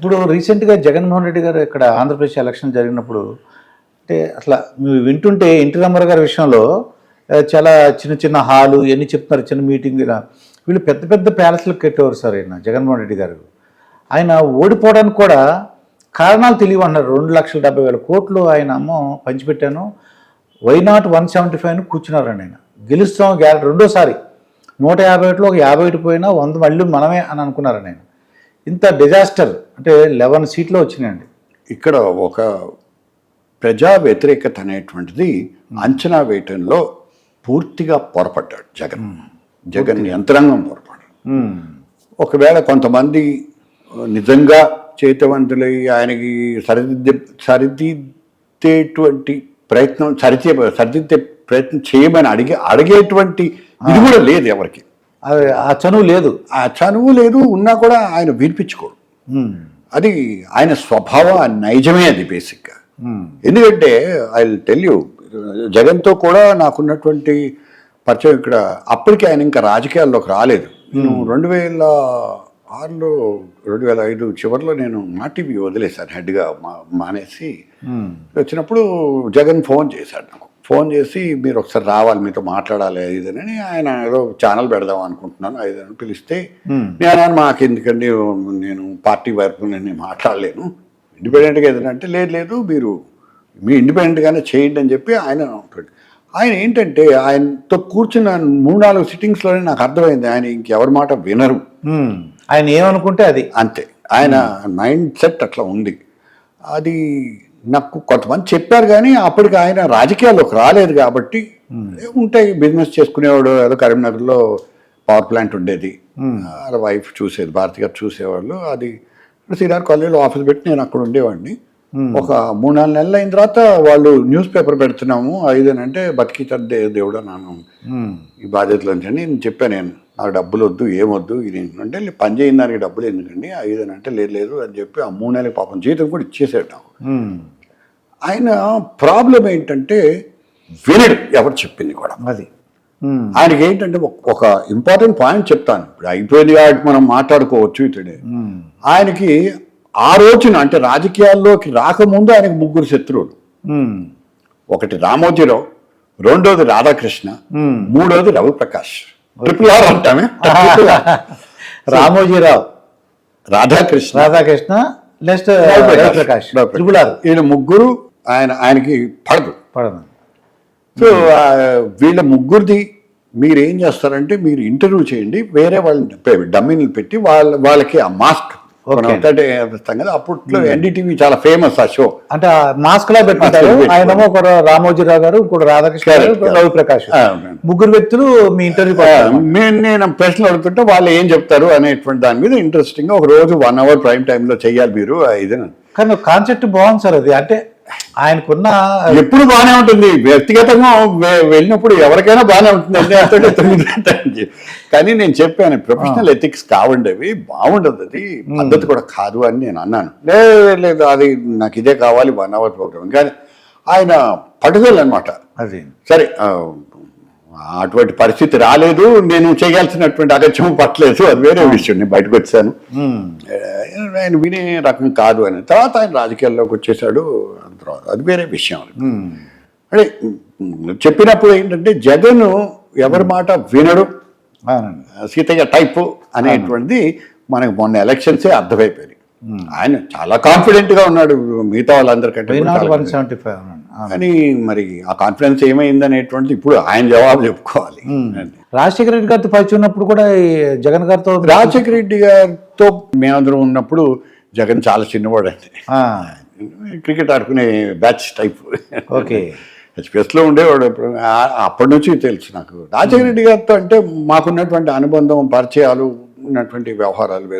ఇప్పుడు రీసెంట్గా జగన్మోహన్ రెడ్డి గారు ఇక్కడ ఆంధ్రప్రదేశ్ ఎలక్షన్ జరిగినప్పుడు అంటే అట్లా మీరు వింటుంటే ఎన్టీ రామారావు గారి విషయంలో చాలా చిన్న చిన్న హాలు ఇవన్నీ చెప్తున్నారు చిన్న మీటింగ్ ఇలా. వీళ్ళు పెద్ద పెద్ద ప్యాలెస్లకు కట్టేవారు సార్ ఆయన జగన్మోహన్ రెడ్డి గారు. ఆయన ఓడిపోవడానికి కూడా కారణాలు తెలియవు అన్నారు రెండు లక్షల డెబ్బై వేల కోట్లు ఆయన అమ్మ పంచిపెట్టాను. Why not one seventy five కూర్చున్నారండి ఆయన. గెలుస్తాం గ్యారెంటీ రెండోసారి నూట యాభై ఒకటిలో ఒక యాభై ఒకటి పోయినా వంద మళ్ళీ మనమే అని అనుకున్నారండి ఆయన. ఇంత డిజాస్టర్ అంటే లెవెన్ సీట్లు వచ్చినాయండి. ఇక్కడ ఒక ప్రజా వ్యతిరేకత అనేటువంటిది అంచనా వేయటంలో పూర్తిగా పొరపడ్డాడు జగన్. జగన్ యంత్రాంగం పొరపడ్డాడు. ఒకవేళ కొంతమంది నిజంగా చేతవంతులై ఆయనకి సరిదిద్దే సరిదిద్దేటువంటి ప్రయత్నం సరిచే సరిదిద్దే ప్రయత్నం చేయమని అడిగే అడిగేటువంటి ఇది కూడా లేదు ఎవరికి. ఆ చనువు లేదు. ఆ చనువు లేదు ఉన్నా కూడా ఆయన వినిపించుకోడు. అది ఆయన స్వభావం నైజమే అది బేసిక్గా. ఎందుకంటే ఐ టెల్ యూ జగన్తో కూడా నాకున్నటువంటి పరిచయం ఇక్కడ అప్పటికి ఆయన ఇంకా రాజకీయాల్లోకి రాలేదు. నేను రెండు వేల ఆరులో రెండు వేల ఐదు చివరిలో నేను మా టీవీ వదిలేశాను హెడ్గా మా మానేసి. వచ్చినప్పుడు జగన్ ఫోన్ చేశాడు నాకు. ఫోన్ చేసి మీరు ఒకసారి రావాలి మీతో మాట్లాడాలి ఇదని ఆయన ఏదో ఛానల్ పెడదాం అనుకుంటున్నాను ఐదని పిలిస్తే. నేను మాకు ఎందుకండి నేను పార్టీ వైపు నేను మాట్లాడలేను ఇండిపెండెంట్గా ఏదైనా అంటే లేదు లేదు మీరు మీ ఇండిపెండెంట్గానే చేయండి అని చెప్పి ఆయన. ఆయన ఏంటంటే ఆయనతో కూర్చున్న మూడు నాలుగు సిట్టింగ్స్లోనే నాకు అర్థమైంది ఆయన ఇంకెవరి మాట వినరు. ఆయన ఏమనుకుంటే అది అంతే ఆయన మైండ్ సెట్ అట్లా ఉంది అది నాకు కొంతమంది చెప్పారు కానీ అప్పటికి ఆయన రాజకీయాల్లోకి రాలేదు కాబట్టి ఉంటాయి బిజినెస్ చేసుకునేవాడు ఏదో కరీంనగర్లో పవర్ ప్లాంట్ ఉండేది. వాళ్ళ వైఫ్ చూసేది భారతి గారు చూసేవాళ్ళు. అది శ్రీరార్ కాలేజీలో ఆఫీస్ పెట్టి నేను అక్కడ ఉండేవాడిని. ఒక మూడు నాలుగు నెలలు అయిన తర్వాత వాళ్ళు న్యూస్ పేపర్ పెడుతున్నాము ఐదేనంటే బతికితారు దే దేవుడు నాను ఉమ్. ఈ బాధ్యతలు అని నేను చెప్పాను. నేను నాకు డబ్బులు వద్దు ఏమొద్దు ఇది ఏంటంటే "లే, పని చేయని దానికి డబ్బులు ఎందుకండి? ఐదు అని అంటే లేదు లేదు అని చెప్పి ఆ మూడు నెలల పాపం జీతం కూడా ఇచ్చేసాడు నాకు. ఆయన ప్రాబ్లం ఏంటంటే వినడు ఎవరు చెప్పింది కూడా. అది. ఆయనకి ఏంటంటే ఒక- ఇంపార్టెంట్ పాయింట్ చెప్తాను. ఇప్పుడు అయిపోయింది కాబట్టి మనం మాట్లాడుకోవచ్చు ఇతడే. ఆయనకి ఆ రోజున అంటే రాజకీయాల్లోకి రాకముందు ఆయనకి ముగ్గురు శత్రువులు. ఒకటి రామోజీరావు రెండోది రాధాకృష్ణ. మూడోది Ravi Prakash. Triple R అంటామే. Ramoji Rao. Radhakrishna. Radhakrishna next Prakash triple R. వీళ్ళ ముగ్గురు ఆయన ఆయనకి పడదు. పడదు. సో వీళ్ళ ముగ్గురిది మీరు ఏం చేస్తారంటే మీరు ఇంటర్వ్యూ చేయండి వేరే వాళ్ళని డమ్మీని పెట్టి వాళ్ళ వాళ్ళకి ఆ మాస్క్ అప్పట్లో ఎన్డీటీవీ చాలా ఫేమస్ ఆ షో. అంటే మాస్క్ లా పెట్టుకుంటారు. ఆయనేమో ఒక రామోజీరావు గారు ఇంకోటి రాధాకృష్ణ. రవిప్రకాష్ ఆ, ముగ్గురు వ్యక్తులు మీ ఇంటర్వ్యూ నేను నేను ప్రశ్నలు అడుగుతుంటే వాళ్ళు ఏం చెప్తారు అనేటువంటి దాని మీద ఇంట్రెస్టింగ్ ఒక రోజు వన్ అవర్ ప్రైమ్ టైంలో చెయ్యాలి మీరు ఇది కానీ కాన్సెప్ట్ బాగుంది సార్ అది. అంటే ఆయనకున్న ఎప్పుడు బాగానే ఉంటుంది. వ్యక్తిగతంగా వెళ్ళినప్పుడు ఎవరికైనా బాగానే ఉంటుంది. అంటే. కానీ నేను చెప్పాను ప్రొఫెషనల్ ఎథిక్స్ కావండి అవి బాగుండదు అది. పద్ధతి కూడా కాదు అని నేను అన్నాను. లేదు లేదు అది నాకు ఇదే కావాలి వన్ అవర్ ప్రోగ్రామ్. కానీ ఆయన పట్టుదల అనమాట అది. సరే అటువంటి పరిస్థితి రాలేదు. నేను చేయాల్సినటువంటి అగత్యం పట్టలేదు. అది వేరే విషయం. నేను బయటకు వచ్చాను. ఉమ్. ఆయన వినే రకం కాదు అని. తర్వాత ఆయన రాజకీయాల్లోకి వచ్చేసాడు తర్వాత అది వేరే విషయం. ఉమ్. అంటే చెప్పినప్పుడు ఏంటంటే జగన్ ఎవరి మాట వినడు. సీతయ్య టైప్ అనేటువంటిది మనకు మొన్న ఎలక్షన్సే అర్థమైపోయింది ఆయన చాలా కాన్ఫిడెంట్గా ఉన్నాడు. మిగతా వాళ్ళందరికంటే కానీ మరి ఆ కాన్ఫిడెన్స్ ఏమైంది అనేటువంటిది ఇప్పుడు ఆయన జవాబు చెప్పుకోవాలి. రాజశేఖర రెడ్డి గారితో పరిచయం ఉన్నప్పుడు కూడా జగన్ గారితో రాజశేఖర రెడ్డి గారితో మేమందరం ఉన్నప్పుడు జగన్ చాలా చిన్నవాడు అండి క్రికెట్ ఆడుకునే బ్యాచ్ టైప్. ఓకే. హెచ్పిఎస్లో ఉండేవాడు అప్పటి నుంచి తెలుసు నాకు. రాజశేఖర రెడ్డి గారితో అంటే మాకున్నటువంటి అనుబంధం పరిచయాలు ఉన్నటువంటి వ్యవహారాలు వేరు.